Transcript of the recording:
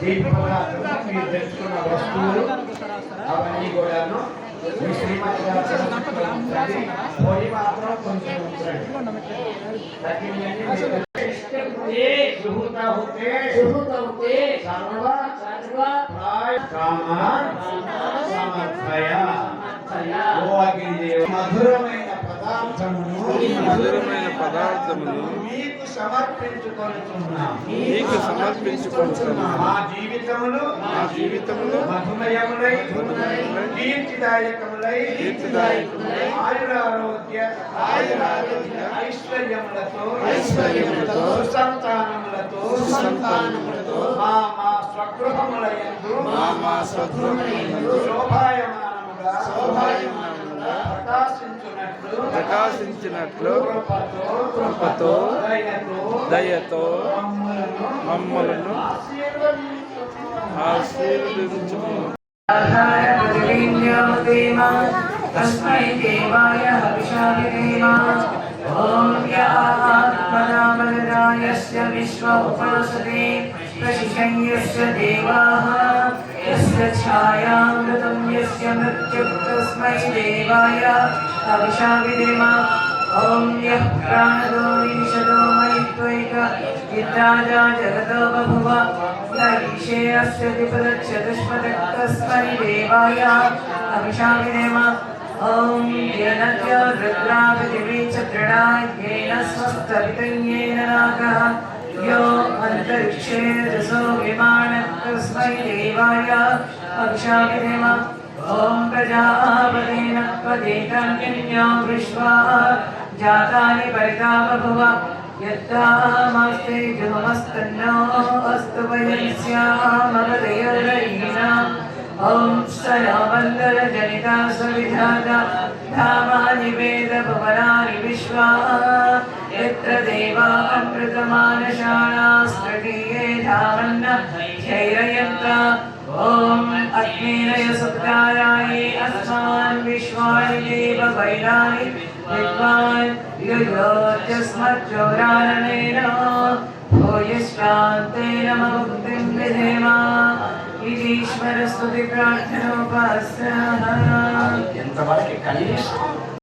దీపంగా మీరు తెచ్చుకున్న వస్తువులు అవన్నీ కూడాను మీ శ్రీమతి గారు మాత్రం కొంచెం మధురమైన మధురమైన పదార్థమును మీకు సమర్పించుకుంటున్నాను మా జీవితములు మా జీవితములో మధుమయములై మధుమయములై, కీర్తిదాయకములై కీర్తిదాయకములై, ఆయురారోగ్య ఆయురారోగ్య, ఐశ్వర్యములతో ఐశ్వర్యములతో, సుసంతానములతో సుసంతానములతో, మా మా స్వగృహములయందు మా మా స్వగృహములందు శోభాయమానముగా ప్రకాశించినట్లు కృపతో దయతో మమ్మలను ఆశీర్వదించుము. తస్మై దేవాయ హవిషాలి ఓం యా आत्मनामलरायस्य विश्व उपासते प्रशिशय्यस्य देवाः यस्य छायामृतं यस्य मृत्युः तस्मै देवाय हविषा विधेम ॐ यः प्राणदो विंशतो मयित्वैक विद्राजा जगतो बभुव न ईशे अस्य विपदच्छदुष्मदः तस्मै देवाय हविषा विधेम ॐ येन च रुद्रा पृथिवी च दृढा येन स्वस्तवितयेन नागः यो अन्तरिक्षे रसो विमानः तस्मै देवाय हविषा विधेम ॐ प्रजापतेन त्वदेकन्यो विश्वा जातानि परिता बभुव यद्दामास्ते जुमस्तन्नो अस्तु वयं स्यामवदयोरयीनाम् ॐ स्तनवन्दरजनिता सविधाता धामानि वेदभुवनानि विश्वा यत्र देवा अमृतमानशाणास्तृतीये धामन्न धैर्ययन्त ॐ अग्नेरय सुप्ताराये अस्मान् विश्वानि देव वैराणि विद्वान् युयोत्यस्मज्जोरारणेन भूयश्रान्तेन मम मुक्तिं సరస్వతి ప్రార్థనోపాస్య ఇంతవరకు కనీసం